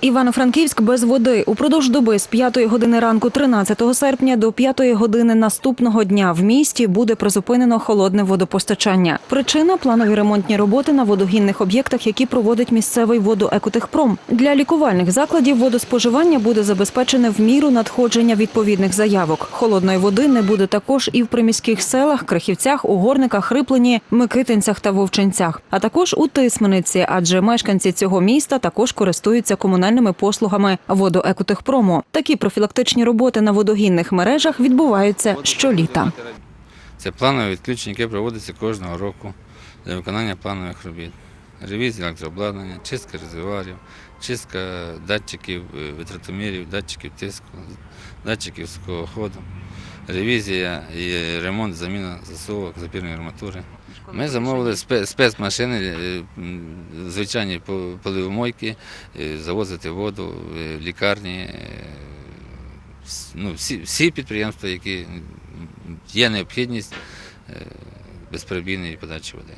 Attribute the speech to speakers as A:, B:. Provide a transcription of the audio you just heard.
A: Івано-Франківськ без води. Упродовж доби з 5 години ранку 13 серпня до 5 години наступного дня в місті буде призупинено холодне водопостачання. Причина планові ремонтні роботи на водогінних об'єктах, які проводить місцевий водоекотехпром. Для лікувальних закладів водоспоживання буде забезпечене в міру надходження відповідних заявок. Холодної води не буде також і в приміських селах, Крихівцях, Угорниках, Хриплені, Микитинцях та Вовчинцях, а також у Тисмениці, адже мешканці цього міста також користуються комунальними послугами водоекотехпрому. Такі профілактичні роботи на водогінних мережах відбуваються щоліта.
B: Це планове відключення, яке проводиться кожного року для виконання планових робіт. Ревізія електрообладнання, чистка резервуарів, чистка датчиків, е, витратомірів, датчиків тиску, датчиків сухого ходу, ревізія і ремонт, заміна засувок, запірної арматури. Ми замовили спецмашини, е, звичайні по- поливомойки, е, завозити воду в лікарні. ну, всі, всі підприємства, які є необхідність безперебійної подачі води.